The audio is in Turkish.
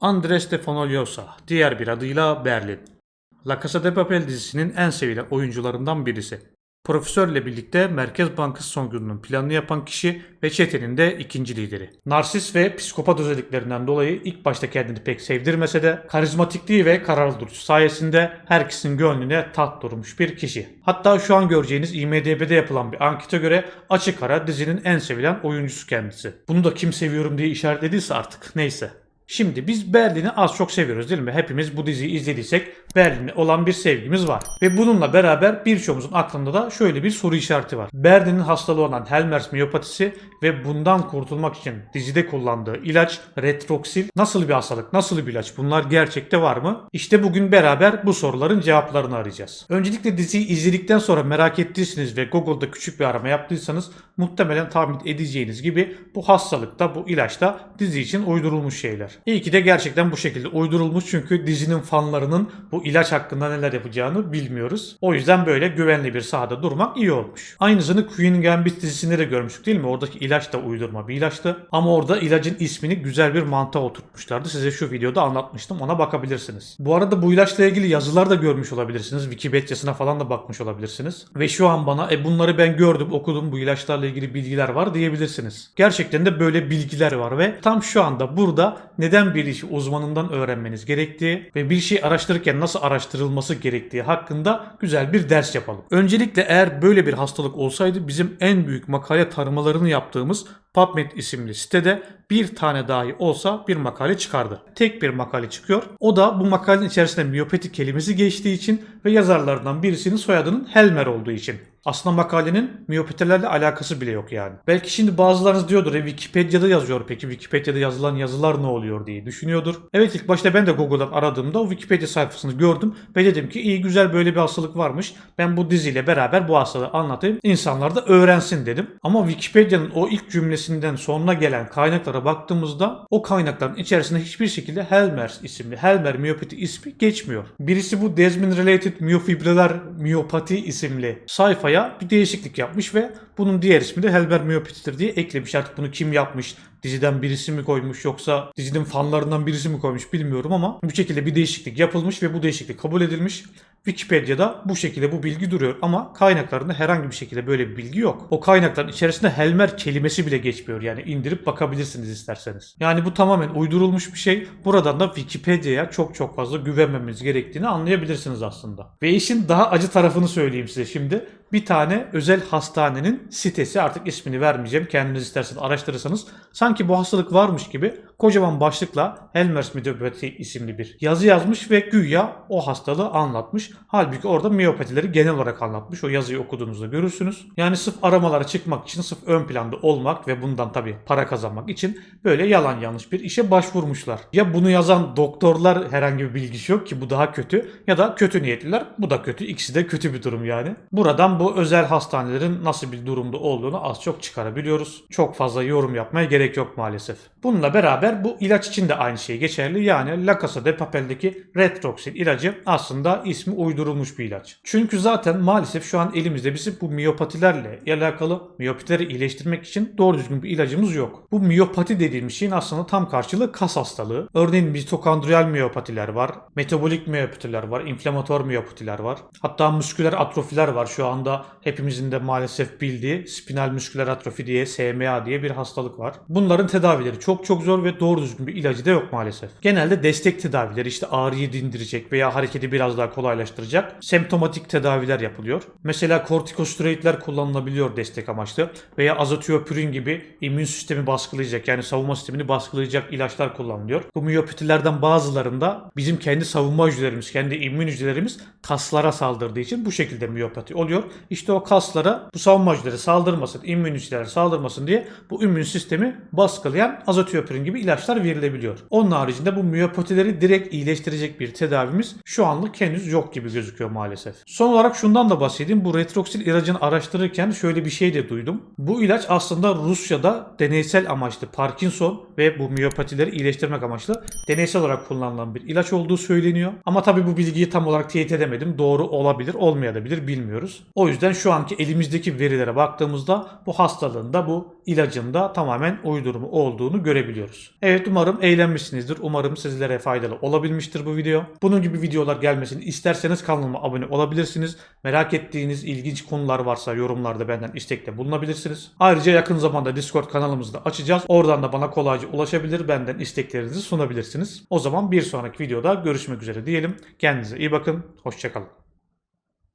Andres de Fonoliosa, diğer bir adıyla Berlin. La Casa de Papel dizisinin en sevilen oyuncularından birisi. Profesörle birlikte Merkez Bankası soygununun planını yapan kişi ve çetenin de ikinci lideri. Narsist ve psikopat özelliklerinden dolayı ilk başta kendini pek sevdirmese de karizmatikliği ve kararlı duruşu sayesinde herkesin gönlüne tat durmuş bir kişi. Hatta şu an göreceğiniz IMDB'de yapılan bir ankete göre açık ara dizinin en sevilen oyuncusu kendisi. Bunu da kim seviyorum diye işaretlediyse artık neyse. Şimdi biz Berlin'i az çok seviyoruz değil mi? Hepimiz bu diziyi izlediysek Berlin'e olan bir sevgimiz var. Ve bununla beraber birçoğumuzun aklında da şöyle bir soru işareti var. Berlin'in hastalığı olan Helmers miyopatisi ve bundan kurtulmak için dizide kullandığı ilaç Retroxil nasıl bir hastalık, nasıl bir ilaç? Bunlar gerçekte var mı? İşte bugün beraber bu soruların cevaplarını arayacağız. Öncelikle diziyi izledikten sonra merak ettiyseniz ve Google'da küçük bir arama yaptıysanız muhtemelen tahmin edeceğiniz gibi bu hastalıkta, bu ilaçta dizi için uydurulmuş şeyler. İyi ki de gerçekten bu şekilde uydurulmuş çünkü dizinin fanlarının bu ilaç hakkında neler yapacağını bilmiyoruz. O yüzden böyle güvenli bir sahada durmak iyi olmuş. Aynısını Queen Gambit dizisinde de görmüştük değil mi? Oradaki ilaç da uydurma bir ilaçtı. Ama orada ilacın ismini güzel bir mantığa oturtmuşlardı. Size şu videoda anlatmıştım. Ona bakabilirsiniz. Bu arada bu ilaçla ilgili yazılar da görmüş olabilirsiniz. Wikipedia'sına falan da bakmış olabilirsiniz. Ve şu an bana e bunları ben gördüm, okudum bu ilaçlarla ilgili bilgiler var diyebilirsiniz. Gerçekten de böyle bilgiler var ve tam şu anda burada neden bir işi uzmanından öğrenmeniz gerektiği ve bir şey araştırırken nasıl araştırılması gerektiği hakkında güzel bir ders yapalım. Öncelikle eğer böyle bir hastalık olsaydı bizim en büyük makale taramalarını yaptığımız PubMed isimli sitede bir tane dahi olsa bir makale çıkardı. Tek bir makale çıkıyor. O da bu makalenin içerisinde miyopati kelimesi geçtiği için ve yazarlarından birisinin soyadının Helmer olduğu için. Aslında makalenin miyopatilerle alakası bile yok yani. Belki şimdi bazılarınız diyordur e, Wikipedia'da yazıyor peki Wikipedia'da yazılan yazılar ne oluyor diye düşünüyordur. Evet ilk başta ben de Google'dan aradığımda o Wikipedia sayfasını gördüm ve dedim ki iyi güzel böyle bir hastalık varmış. Ben bu diziyle beraber bu hastalığı anlatayım. İnsanlar da öğrensin dedim. Ama Wikipedia'nın o ilk cümlesinden sonuna gelen kaynaklara baktığımızda o kaynakların içerisinde hiçbir şekilde Helmers isimli Helmer miyopati ismi geçmiyor. Birisi bu Desmin Related Myofibriller Miyopati isimli sayfaya bir değişiklik yapmış ve bunun diğer ismi de Helmer miyopatidir diye eklemiş. Artık bunu kim yapmış? Diziden birisi mi koymuş yoksa dizinin fanlarından birisi mi koymuş bilmiyorum ama bu şekilde bir değişiklik yapılmış ve bu değişiklik kabul edilmiş. Wikipedia'da bu şekilde bu bilgi duruyor ama kaynaklarında herhangi bir şekilde böyle bir bilgi yok. O kaynakların içerisinde Helmer kelimesi bile geçmiyor yani indirip bakabilirsiniz isterseniz. Yani bu tamamen uydurulmuş bir şey. Buradan da Wikipedia'ya çok çok fazla güvenmemiz gerektiğini anlayabilirsiniz aslında. Ve işin daha acı tarafını söyleyeyim size şimdi. Bir tane özel hastanenin sitesi artık ismini vermeyeceğim. Kendiniz isterseniz araştırırsanız sanki bu hastalık varmış gibi kocaman başlıkla Helmers miyopati isimli bir yazı yazmış ve güya o hastalığı anlatmış. Halbuki orada miyopatileri genel olarak anlatmış. O yazıyı okuduğunuzda görürsünüz. Yani sırf aramalara çıkmak için, sırf ön planda olmak ve bundan tabii para kazanmak için böyle yalan yanlış bir işe başvurmuşlar. Ya bunu yazan doktorlar herhangi bir bilgisi yok ki bu daha kötü ya da kötü niyetliler bu da kötü. İkisi de kötü bir durum yani. Buradan bu özel hastanelerin nasıl bir durumda olduğunu az çok çıkarabiliyoruz. Çok fazla yorum yapmaya gerek yok maalesef. Bununla beraber bu ilaç için de aynı şey geçerli. Yani La Casa de Papel'deki Retroxil ilacı aslında ismi uydurulmuş bir ilaç. Çünkü zaten maalesef şu an elimizde bizim bu miyopatilerle alakalı miyopatileri iyileştirmek için doğru düzgün bir ilacımız yok. Bu miyopati dediğimiz şeyin aslında tam karşılığı kas hastalığı. Örneğin mitokondriyal miyopatiler var, metabolik miyopatiler var, inflamatuar miyopatiler var. Hatta musküler atrofiler var şu anda hepimizin de maalesef bildiği spinal musküler atrofi diye SMA diye bir hastalık var. Bunların tedavileri çok çok zor ve doğru düzgün bir ilacı da yok maalesef. Genelde destek tedavileri işte ağrıyı dindirecek veya hareketi biraz daha kolaylaştıracak semptomatik tedaviler yapılıyor. Mesela kortikosteroidler kullanılabiliyor destek amaçlı veya azatiopirin gibi immün sistemi baskılayacak yani savunma sistemini baskılayacak ilaçlar kullanılıyor. Bu miyopatilerden bazılarında bizim kendi savunma hücrelerimiz, kendi immün hücrelerimiz kaslara saldırdığı için bu şekilde miyopati oluyor. İşte o kaslara bu savunma hücreleri saldırmasın, immün hücreler saldırmasın diye bu immün sistemi baskılayan azatiopirin gibi ilaçlar verilebiliyor. Onun haricinde bu miyopatileri direkt iyileştirecek bir tedavimiz şu anlık henüz yok gibi gözüküyor maalesef. Son olarak şundan da bahsedeyim. Bu retroksil ilacını araştırırken şöyle bir şey de duydum. Bu ilaç aslında Rusya'da deneysel amaçlı Parkinson ve bu miyopatileri iyileştirmek amaçlı deneysel olarak kullanılan bir ilaç olduğu söyleniyor. Ama tabii bu bilgiyi tam olarak teyit edemedim. Doğru olabilir, olmayabilir bilmiyoruz. O O yüzden şu anki elimizdeki verilere baktığımızda bu hastalığın da bu ilacın da tamamen uydurumu olduğunu görebiliyoruz. Evet umarım eğlenmişsinizdir. Umarım sizlere faydalı olabilmiştir bu video. Bunun gibi videolar gelmesini isterseniz kanalıma abone olabilirsiniz. Merak ettiğiniz ilginç konular varsa yorumlarda benden istekte bulunabilirsiniz. Ayrıca yakın zamanda Discord kanalımızı da açacağız. Oradan da bana kolayca ulaşabilir. Benden isteklerinizi sunabilirsiniz. O zaman bir sonraki videoda görüşmek üzere diyelim. Kendinize iyi bakın. Hoşçakalın.